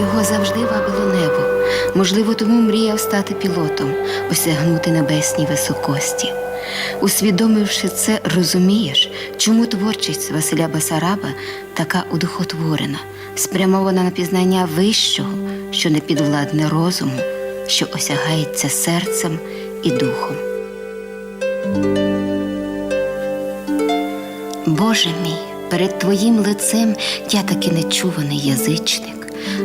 Його завжди вабило небо. Можливо, тому мріяв стати пілотом, осягнути небесні високості. Усвідомивши це, розумієш, чому творчість Василя Басараба така удохотворена, спрямована на пізнання вищого, що не підвладне розуму, що осягається серцем і духом. Боже мій, перед Твоїм лицем я таки нечуваний язичник,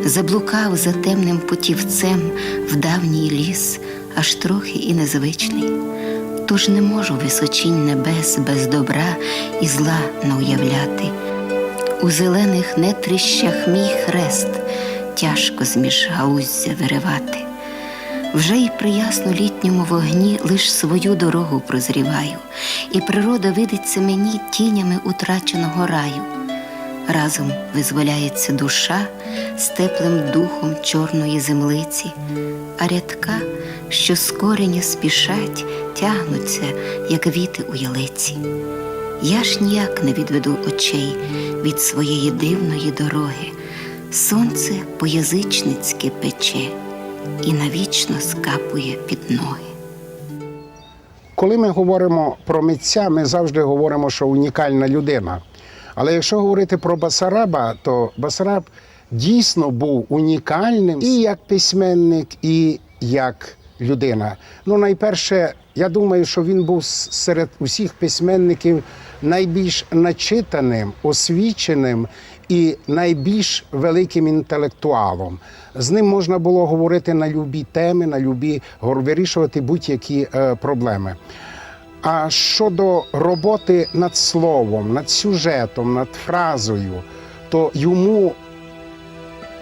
заблукав за темним путівцем в давній ліс, аж трохи і незвичний. Тож не можу височінь небес без добра і зла науявляти. У зелених нетрищах мій хрест тяжко зміж галуздя виривати. Вже й при яснолітньому вогні лиш свою дорогу прозріваю, і природа видиться мені тінями утраченого раю. Разом визволяється душа з теплим духом чорної землиці, а рядка, що з кореня спішать, тягнуться, як віти у ялиці. Я ж ніяк не відведу очей від своєї дивної дороги. Сонце по-язичницьки пече і навічно скапує під ноги. Коли ми говоримо про митця, ми завжди говоримо, що унікальна людина. Але якщо говорити про Басараба, то Басараб дійсно був унікальним і як письменник, і як людина. Ну, найперше, я думаю, що він був серед усіх письменників найбільш начитаним, освіченим і найбільш великим інтелектуалом. З ним можна було говорити на любі теми, на любі вирішувати будь-які е, проблеми. А щодо роботи над словом, над сюжетом, над фразою, то йому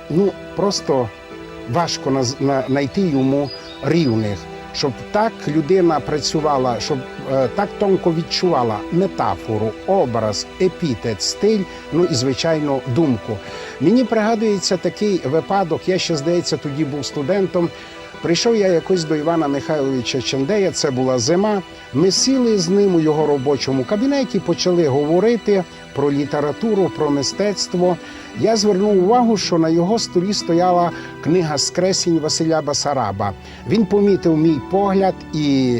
ну, просто важко знайти йому рівних, щоб так людина працювала, щоб е, так тонко відчувала метафору, образ, епітет, стиль, ну і звичайно думку. Мені пригадується такий випадок. Я ще здається, тоді був студентом. Прийшов я якось до Івана Михайловича Чендея, це була зима. Ми сіли з ним у його робочому кабінеті, почали говорити про літературу, про мистецтво. Я звернув увагу, що на його столі стояла книга Скресінь Василя Басараба. Він помітив мій погляд і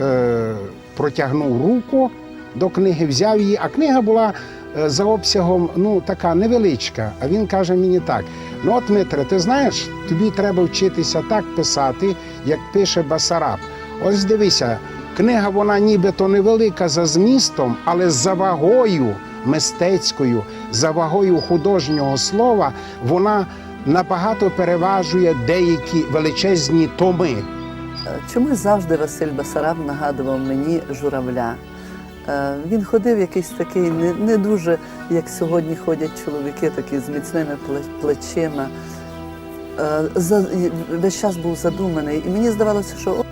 е, протягнув руку до книги, взяв її, а книга була за обсягом ну, така невеличка. А він каже мені так: ну от Дмитре, ти знаєш, тобі треба вчитися так писати, як пише Басараб. Ось дивися, книга вона нібито невелика за змістом, але за вагою мистецькою, за вагою художнього слова, вона набагато переважує деякі величезні томи. Чомусь завжди Василь Басараб нагадував мені журавля. Е, Він ходив якийсь такий не, не дуже, як сьогодні ходять чоловіки, такі з міцними пле- плечима. Е, весь час був задуманий. І мені здавалося, що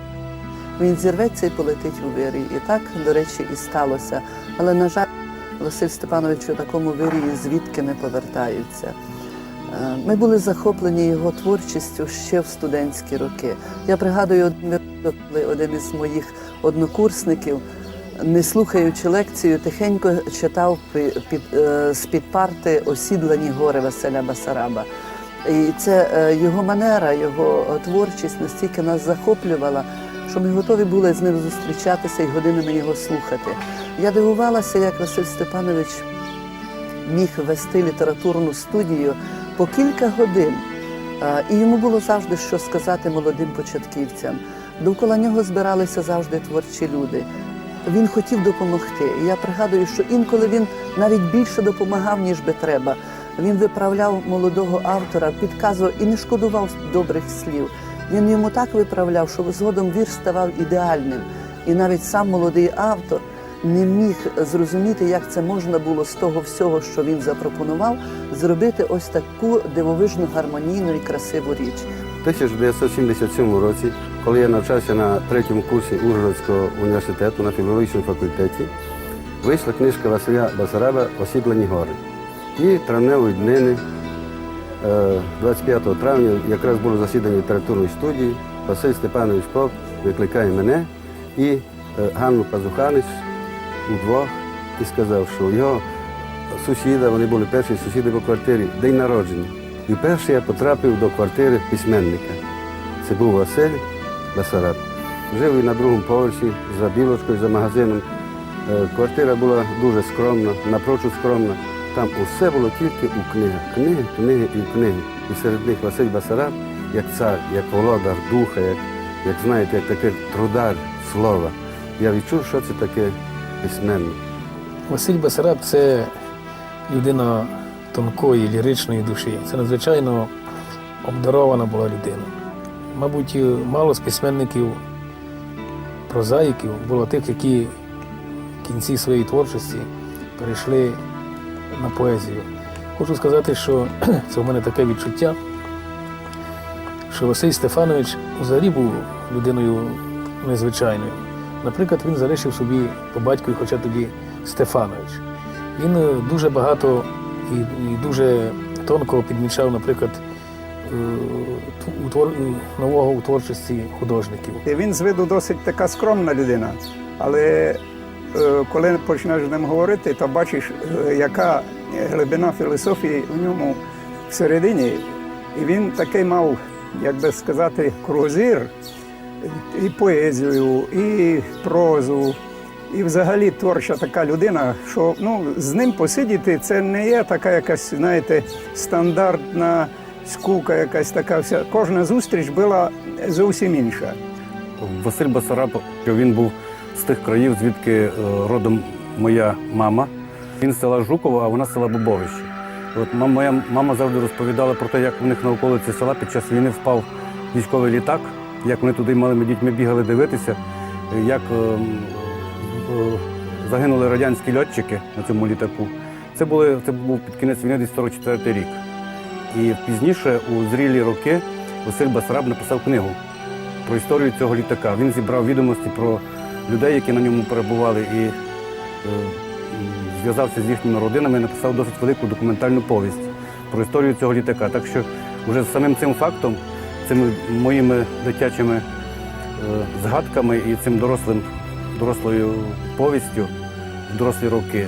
він зірветься і полетить у вирій. І так, до речі, і сталося. Але, на жаль, Василь Степанович у такому вирії звідки не повертаються. Е, Ми були захоплені його творчістю ще в студентські роки. Я пригадую коли один із моїх однокурсників, не слухаючи лекцію, тихенько читав пі- під, е, з-під парти осідлані гори Василя Басараба. І це е, його манера, його е, творчість настільки нас захоплювала, що ми готові були з ним зустрічатися і годинами його слухати. Я дивувалася, як Василь Степанович міг вести літературну студію по кілька годин. І йому було завжди що сказати молодим початківцям. Довкола нього збиралися завжди творчі люди. Він хотів допомогти. І я пригадую, що інколи він навіть більше допомагав, ніж би треба. Він виправляв молодого автора, підказував і не шкодував добрих слів. Він йому так виправляв, що згодом вірш ставав ідеальним. І навіть сам молодий автор не міг зрозуміти, як це можна було з того всього, що він запропонував, зробити ось таку дивовижну, гармонійну і красиву річ. У 1977 році, коли я навчався на третьому курсі Ужгородського університету на філологічному факультеті, вийшла книжка Василя Басараба Осідлені гори. І травневої днини, е, 25 травня, якраз було засідання літературної студії, Василь Степанович Поп викликає мене і е, Ганну Пазуханич удвох і сказав, що його сусіда, вони були перші сусіди по квартирі, день народження. І вперше я потрапив до квартири письменника. Це був Василь Басараб. Жив він на другому поверсі за білочкою, за магазином. Е, Квартира була дуже скромна, напрочуд скромна. Там усе було тільки у книгах. Книги, книги і книги. І серед них Василь Басараб, як цар, як володар духа, як, як знаєте, як такий трудар слова. Я відчув, що це таке письменник. Василь Басараб це людина тонкої, ліричної душі. Це надзвичайно обдарована була людина. Мабуть, мало з письменників, прозаїків було тих, які в кінці своєї творчості перейшли на поезію. Хочу сказати, що це в мене таке відчуття, що Василь Стефанович взагалі був людиною незвичайною. Наприклад, він залишив собі по батькові, хоча тоді Стефанович. Він е, дуже багато і дуже тонко підмічав, наприклад, нового у творчості художників. Він з виду досить така скромна людина, але е, коли починаєш з ним говорити, то бачиш, е, яка глибина філософії у ньому всередині. І він такий мав, як би сказати, кругозір і поезію, і прозу, і взагалі творча така людина, що ну, з ним посидіти це не є така якась, знаєте, стандартна скука, якась така вся. Кожна зустріч була зовсім інша. Василь Басараб, він був з тих країв, звідки е, родом моя мама. Він з села Жукова, а вона з села Бобовище. От моя мама завжди розповідала про те, як у них на околиці села під час війни впав військовий літак, як вони туди малими дітьми бігали дивитися, як е, е, загинули радянські льотчики на цьому літаку. Це, були, це був під кінець війни десь 44 рік. І пізніше, у зрілі роки, Василь Басараб написав книгу про історію цього літака. Він зібрав відомості про людей, які на ньому перебували, і е, зв'язався з їхніми родинами і написав досить велику документальну повість про історію цього літака. Так що вже самим цим фактом, цими моїми дитячими е, згадками і цим дорослим, дорослою повістю в дорослі роки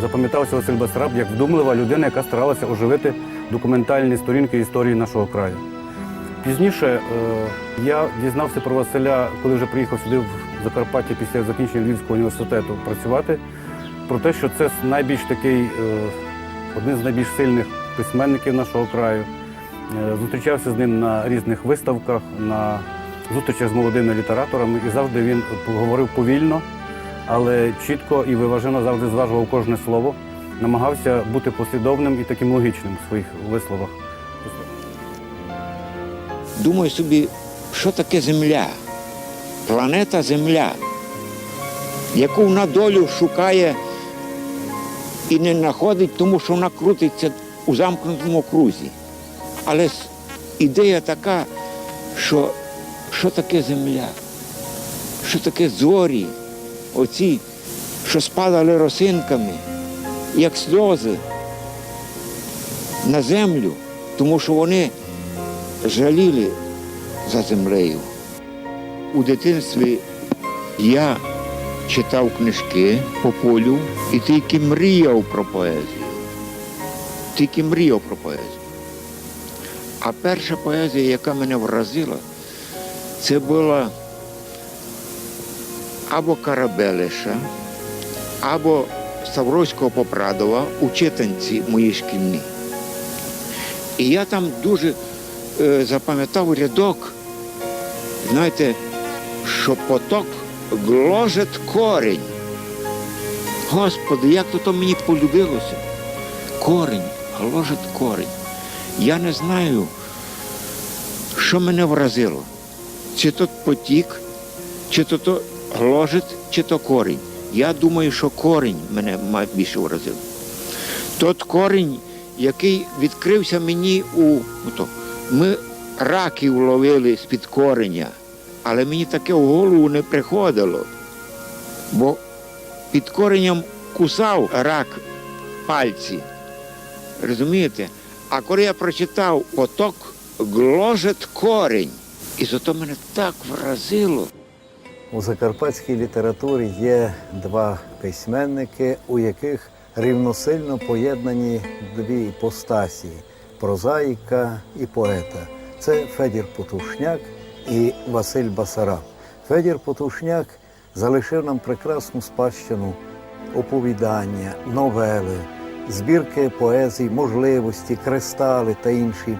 запам'ятався Василь Басараб як вдумлива людина, яка старалася оживити документальні сторінки історії нашого краю. Пізніше е, я дізнався про Василя, коли вже приїхав сюди в Закарпаття після закінчення Львівського університету працювати, про те, що це найбільш такий, е, один з найбільш сильних письменників нашого краю. Е, Зустрічався з ним на різних виставках, на зустрічах з молодими літераторами, і завжди він говорив повільно, але чітко і виважено завжди зважував кожне слово, намагався бути послідовним і таким логічним в своїх висловах. Думаю собі, що таке земля? Планета Земля, яку вона долю шукає і не знаходить, тому що вона крутиться у замкнутому крузі. Але ідея така, що що таке земля, що таке зорі, оці, що спадали росинками, як сльози на землю, тому що вони жаліли за землею. У дитинстві я читав книжки по полю і тільки мріяв про поезію. Тільки мріяв про поезію. А перша поезія, яка мене вразила, це була або Карабелиша, або Ставровського Попрадова у читанці мої шкільні. І я там дуже е, запам'ятав рядок, знаєте, що поток гложет корінь. Господи, як то, мені полюбилося. Корінь, гложет корінь. Я не знаю, що мене вразило. Чи то потік, чи то гложет, чи то корінь. Я думаю, що корінь мене більше вразив. Тот корінь, який відкрився мені у ото, ми раків ловили з-під кореня, але мені таке в голову не приходило. Бо під коренем кусав рак пальці. Розумієте? А коли я прочитав поток гложет корінь, і зато мене так вразило. У закарпатській літературі є два письменники, у яких рівносильно поєднані дві іпостасі прозаїка і поета. Це Федір Потушняк і Василь Басараб. Федір Потушняк залишив нам прекрасну спадщину оповідання, новели, збірки поезій, можливості, кристали та інші.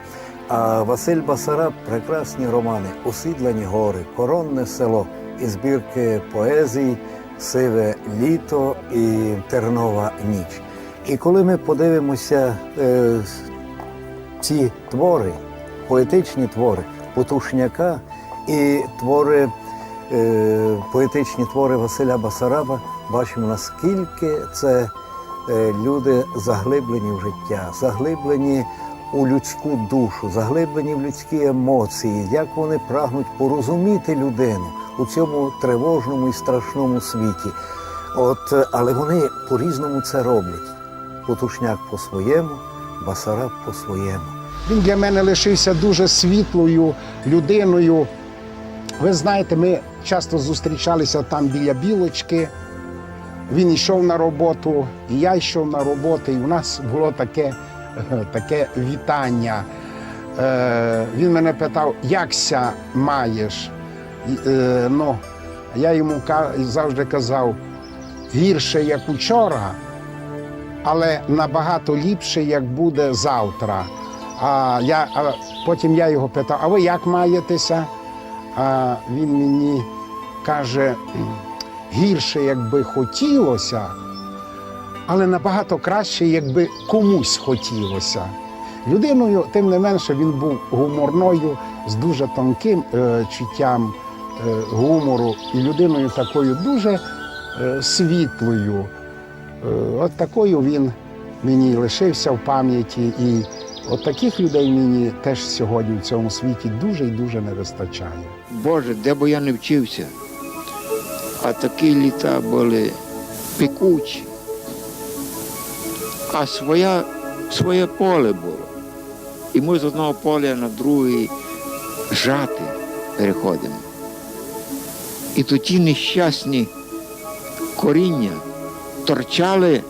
А Василь Басараб прекрасні романи Осідлені гори, Коронне село і збірки поезій Сиве літо і Тернова ніч. І коли ми подивимося е, ці твори, поетичні твори Потушняка і твори, е, поетичні твори Василя Басараба, бачимо, наскільки це е, люди заглиблені в життя, заглиблені у людську душу, заглиблені в людські емоції, як вони прагнуть порозуміти людину у цьому тривожному і страшному світі. От, але вони по-різному це роблять. Потушняк по-своєму, Басараб по-своєму. Він для мене лишився дуже світлою людиною. Ви знаєте, ми часто зустрічалися там біля білочки. Він йшов на роботу, і я йшов на роботу, і в нас було таке, таке вітання. Е, він мене питав, якся маєш? Е, ну, я йому завжди казав, гірше, як учора, але набагато ліпше, як буде завтра. А я, а потім я його питав, а ви як маєтеся? А він мені каже, гірше, якби хотілося, але набагато краще, якби комусь хотілося. Людиною, тим не менше, він був гуморною, з дуже тонким е, чуттям е, гумору, і людиною такою дуже е, світлою. Е, От такою він мені лишився в пам'яті. І от таких людей мені теж сьогодні в цьому світі дуже і дуже не вистачає. Боже, де б я не вчився. А такі літа були пекучі. А своя, своє поле було. І ми з одного поля на другий жати переходимо. І то ті нещасні коріння торчали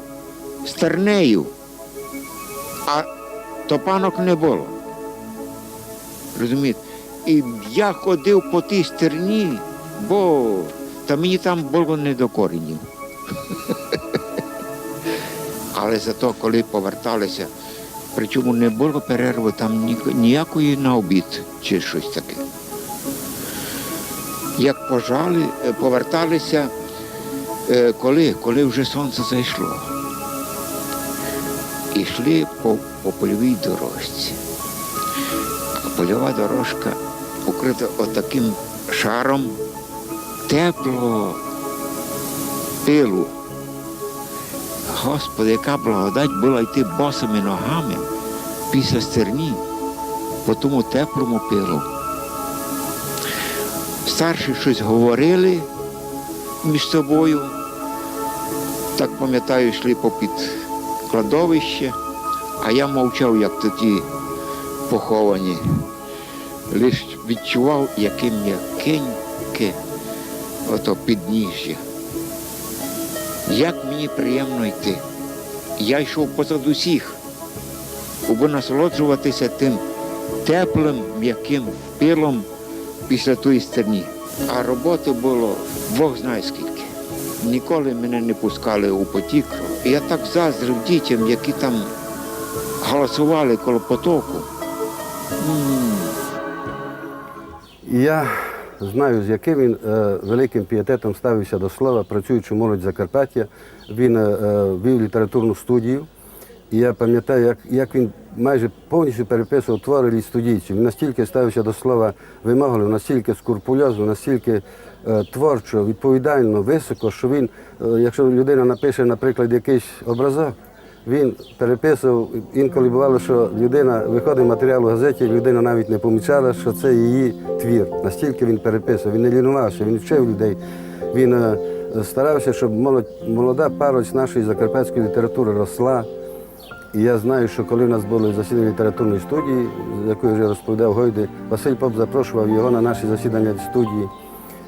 стернею, а топанок не було. Розумієте? І я ходив по тій стерні, бо та мені там було не до коренів. Але зато, коли поверталися, причому не було перерви там ніякої на обід чи щось таке. Як пожали, е, поверталися, е, коли, коли вже сонце зайшло. І йшли по, по польовій дорожці. А польова дорожка покрита отаким шаром теплого пилу. Господи, яка благодать була йти босими ногами після стерні по тому теплому пилу. Старші щось говорили між собою. Так пам'ятаю, йшли попід кладовище, а я мовчав, як тоді поховані. Лиш відчував, яке м'якеньке ото підніжжя. Як мені приємно йти. Я йшов позад усіх, аби насолоджуватися тим теплим, м'яким пилом після тої стерні. А роботи було Бог знає скільки. Ніколи мене не пускали у потік. Я так заздрив дітям, які там голосували коло потоку. Я знаю, з яким він е, великим пієтетом ставився до слова, працюючи молодь Закарпаття. Він е, е, вів літературну студію. І я пам'ятаю, як, як він майже повністю переписував твори літ студійців. Він настільки ставився до слова вимогливо, настільки скурпульозно, настільки е, творчо, відповідально, високо, що він, е, якщо людина напише, наприклад, якийсь образок, він переписував, інколи бувало, що людина виходить матеріал у газеті, людина навіть не помічала, що це її твір. Настільки він переписував, він не лінувався, він вчив людей. Він е, старався, щоб молода парость нашої закарпатської літератури росла. І я знаю, що коли в нас були засідання літературної студії, з якої вже розповідав Гойди, Василь Поп запрошував його на наші засідання студії.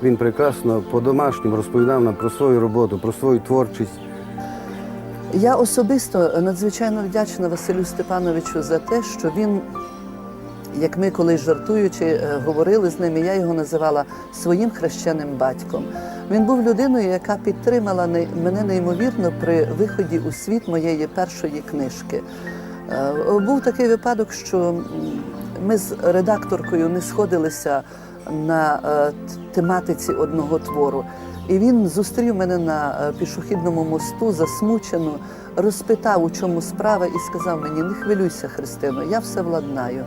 Він прекрасно по-домашньому розповідав нам про свою роботу, про свою творчість. Я особисто надзвичайно вдячна Василю Степановичу за те, що він, як ми колись жартуючи, е, говорили з ним, я його називала своїм хрещеним батьком. Він був людиною, яка підтримала мене неймовірно при виході у світ моєї першої книжки. Е, Був такий випадок, що ми з редакторкою не сходилися на е, тематиці одного твору. І він зустрів мене на е, пішохідному мосту, засмучено, розпитав, у чому справа, і сказав мені: не хвилюйся, Христино, я все владнаю.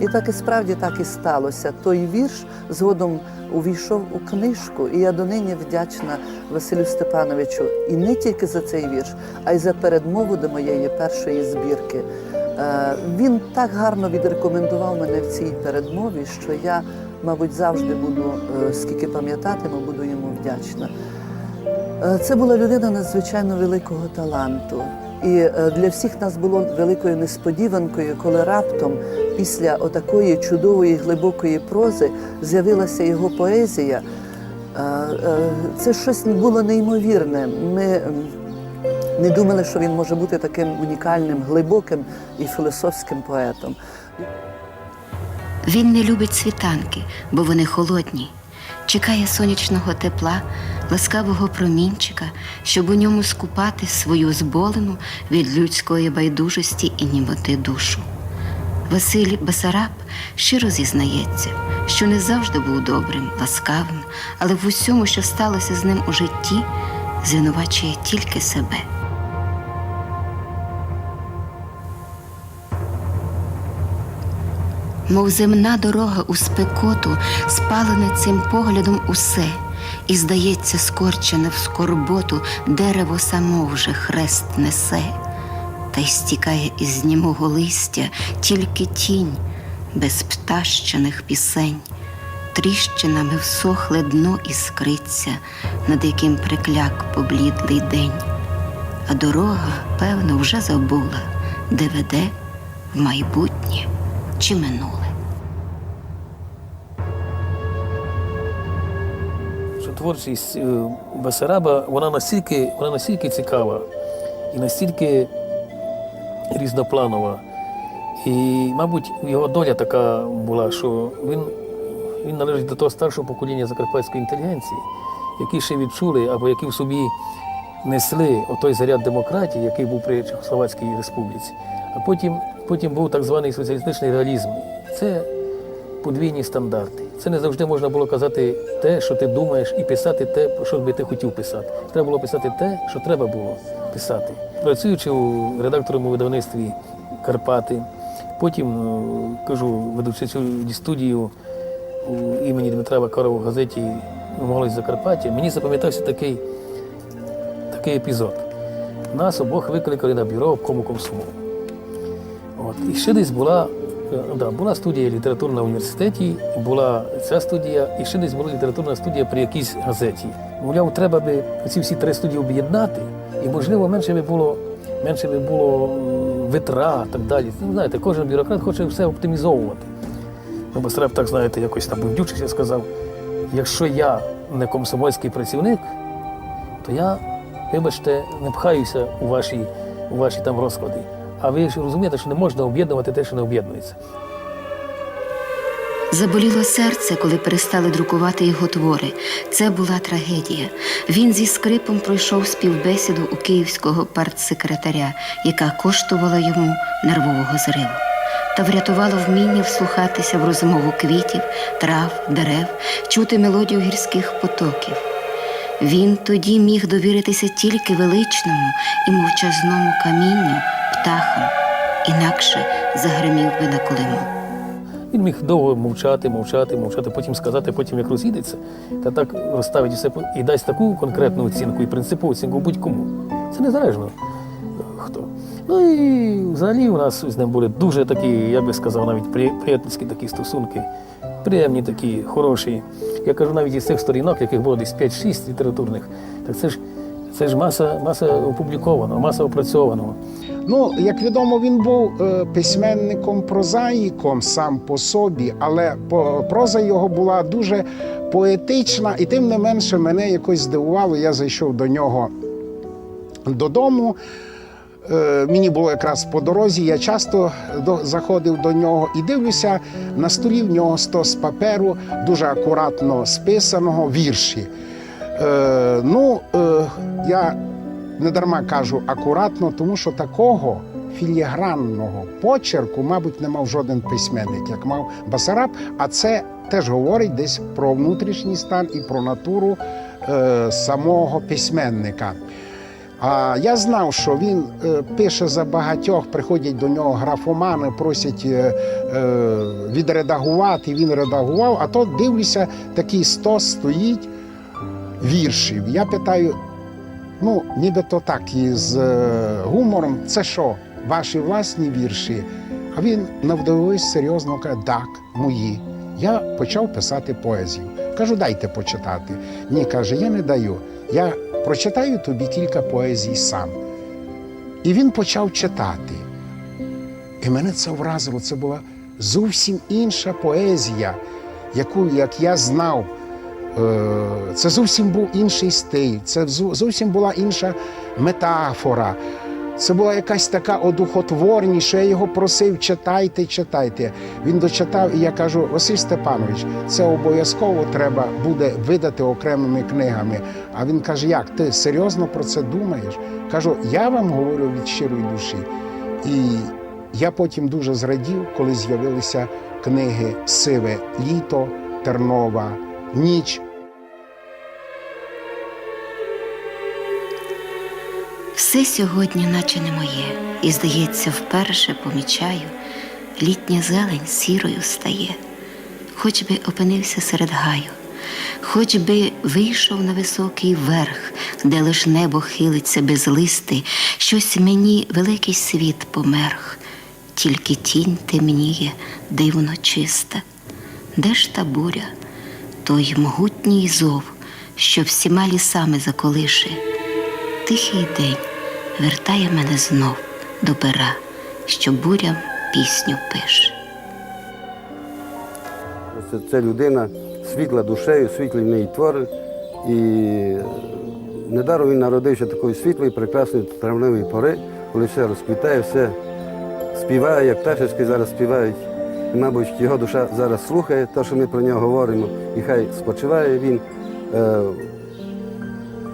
І так і справді так і сталося. Той вірш згодом увійшов у книжку, і я донині вдячна Василю Степановичу і не тільки за цей вірш, а й за передмову до моєї першої збірки. Е, Він так гарно відрекомендував мене в цій передмові, що я, мабуть, завжди буду, е, скільки пам'ятатиму, буду йому вдячна. Е, Це була людина надзвичайно великого таланту. І е, для всіх нас було великою несподіванкою, коли раптом після отакої чудової глибокої прози з'явилася його поезія. Е, Це щось було неймовірне. Ми не думали, що він може бути таким унікальним, глибоким і філософським поетом. Він не любить світанки, бо вони холодні. Чекає сонячного тепла, ласкавого промінчика, щоб у ньому скупати свою зболену від людської байдужості і німоти душу. Василь Басараб щиро зізнається, що не завжди був добрим, ласкавим, але в усьому, що сталося з ним у житті, звинувачує тільки себе. Мов земна дорога у спекоту, спалене цим поглядом усе, і, здається, скорчене в скорботу, дерево само вже хрест несе, та й стікає із німого листя тільки тінь без птащених пісень, тріщинами всохле дно іскриться, над яким прикляк поблідлий день. А дорога, певно, вже забула, де веде в майбутнє чи минуле. творчість е, Басараба вона настільки, вона настільки цікава і настільки різнопланова. І, мабуть, його доля така була, що він, він належить до того старшого покоління закарпатської інтелігенції, які ще відчули або які в собі несли отой заряд демократії, який був при Чехословацькій республіці. А потім, потім був так званий соціалістичний реалізм. Це подвійні стандарти. Це не завжди можна було казати те, що ти думаєш, і писати те, що би ти хотів писати. Треба було писати те, що треба було писати. Працюючи у редактором у видавництві Карпати, потім е, кажу, ведучи цю студію у імені Дмитра Вакарова в газеті Молодь Закарпаття, мені запам'ятався такий, такий епізод. Нас обох викликали на бюро обкому комсомолу. От. І ще десь була, е, да, була студія літературна на університеті, була ця студія, і ще десь була літературна студія при якійсь газеті. Мовляв, треба би ці всі три студії об'єднати, і, можливо, менше би було, менше би було витрат так далі. Ну, знаєте, кожен бюрократ хоче все оптимізовувати. Ну, Басараб так, знаєте, якось там бувдючися сказав, якщо я не комсомольський працівник, то я, вибачте, не пхаюся у ваші, у ваші там розклади. А ви ж розумієте, що не можна об'єднувати те, що не об'єднується. Заболіло серце, коли перестали друкувати його твори. Це була трагедія. Він зі скрипом пройшов співбесіду у київського партсекретаря, яка коштувала йому нервового зриву. Та врятувало вміння вслухатися в розмову квітів, трав, дерев, чути мелодію гірських потоків. Він тоді міг довіритися тільки величному і мовчазному камінню, птахам, інакше загримів би на колиму. Він міг довго мовчати, мовчати, мовчати, потім сказати, потім як розійдеться, та так розставить все і дасть таку конкретну оцінку і принципову оцінку будь-кому. Це незалежно е, хто. Ну і взагалі у нас з ним були дуже такі, я би сказав, навіть при- приятельські такі стосунки, приємні такі, хороші. Я кажу, навіть із цих сторінок, яких було десь 5-6 літературних, так це ж це ж маса, маса опубліковано, маса опрацьовано. Ну, як відомо, він був е, письменником, прозаїком сам по собі, але проза його була дуже поетична, і тим не менше мене якось здивувало. Я зайшов до нього додому. е, мені було якраз по дорозі, я часто заходив до нього і дивлюся, на столі в нього стос паперу, дуже акуратно списаного вірші. Е, ну, е, я не дарма кажу акуратно, тому що такого філігранного почерку, мабуть, не мав жоден письменник, як мав Басараб. А це теж говорить десь про внутрішній стан і про натуру е, самого письменника. А я знав, що він е, пише за багатьох, приходять до нього графомани, просять е, е, відредагувати. Він редагував, а то дивлюся, такий стос стоїть віршів. Я питаю: ну, нібито так із е, гумором, це що, ваші власні вірші? А він навдивився серйозно каже, так, мої. Я почав писати поезію. Кажу, дайте почитати. Ні, каже, я не даю. Я прочитаю тобі кілька поезій сам. І він почав читати. І мене це вразило. Це була зовсім інша поезія, яку, як я знав, це зовсім був інший стиль, це зовсім була інша метафора. Це була якась така одухотворність, що я його просив, читайте, читайте. Він дочитав, і я кажу: Василь Степанович, це обов'язково треба буде видати окремими книгами. А він каже: Як ти серйозно про це думаєш? Кажу, я вам говорю від щирої душі. І я потім дуже зрадів, коли з'явилися книги Сиве літо, Тернова, Ніч. Все сьогодні, наче не моє, і, здається, вперше помічаю, літня зелень сірою стає, хоч би опинився серед гаю, хоч би вийшов на високий верх, де лиш небо хилиться без листи, щось мені великий світ померх, тільки тінь темніє, дивно чиста. Де ж та буря, той могутній зов, що всіма лісами заколише. Тихий день вертає мене знов до пера, що бурям пісню пише. Це, людина світла душею, світлі в неї твори. І недаром він народився такої світлої, прекрасної травневої пори, коли все розквітає, все співає, як пташечки зараз співають. І, мабуть, його душа зараз слухає те, що ми про нього говоримо, і хай спочиває він, е,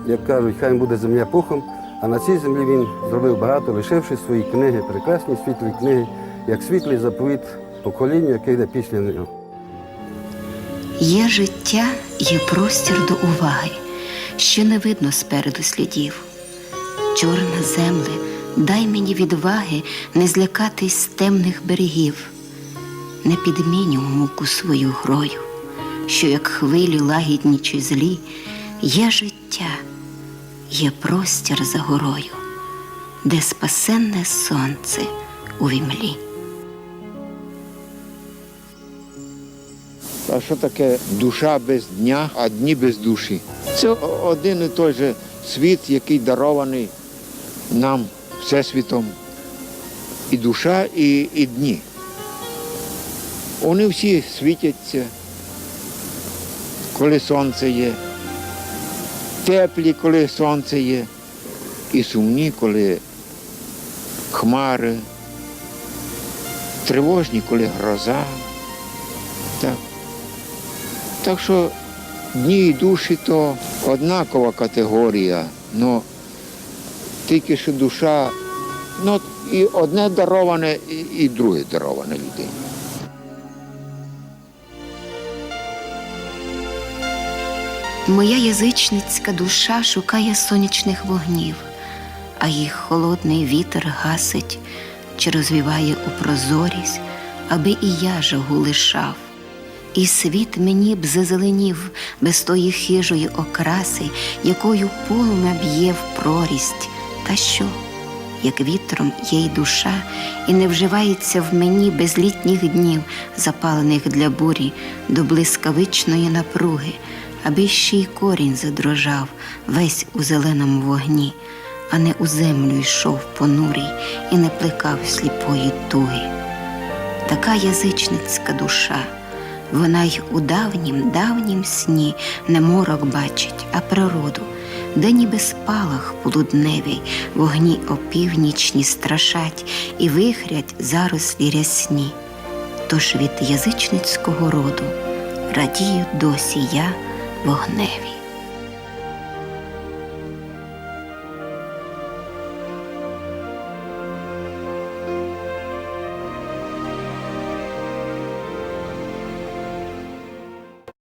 як кажуть, хай буде земля пухом, а на цій землі він зробив багато, лишивши свої книги, прекрасні світлі книги, як світлий заповіт поколінню, яке йде після нього. Є життя, є простір до уваги, що не видно спереду слідів. Чорна земле, дай мені відваги не злякатись з темних берегів, не підміню муку свою грою, що як хвилі лагідні чи злі, є життя, є простір за горою, де спасенне сонце у вімлі. А що таке душа без дня, а дні без душі? Це один і той же світ, який дарований нам Всесвітом. І душа, і, і дні. Вони всі світяться, коли сонце є, теплі, коли сонце є, і сумні, коли хмари, тривожні, коли гроза. Так. Так що дні і душі то однакова категорія, але тільки що душа, ну і одне дароване, і, друге дароване людині. Моя язичницька душа шукає сонячних вогнів, а їх холодний вітер гасить чи розвіває у прозорість, аби і я жагу лишав. І світ мені б зазеленів без тої хижої окраси, якою полум'я б'є в прорість. Та що, як вітром є й душа, і не вживається в мені без літніх днів, запалених для бурі до блискавичної напруги, аби ще й корінь задрожав весь у зеленому вогні, а не у землю йшов понурій і не плекав сліпої туги. Така язичницька душа. Вона й у давнім, давнім сні не морок бачить, а природу, де ніби спалах полудневий, вогні опівнічні страшать і вихрять зарослі рясні. Тож від язичницького роду радію досі я вогневі.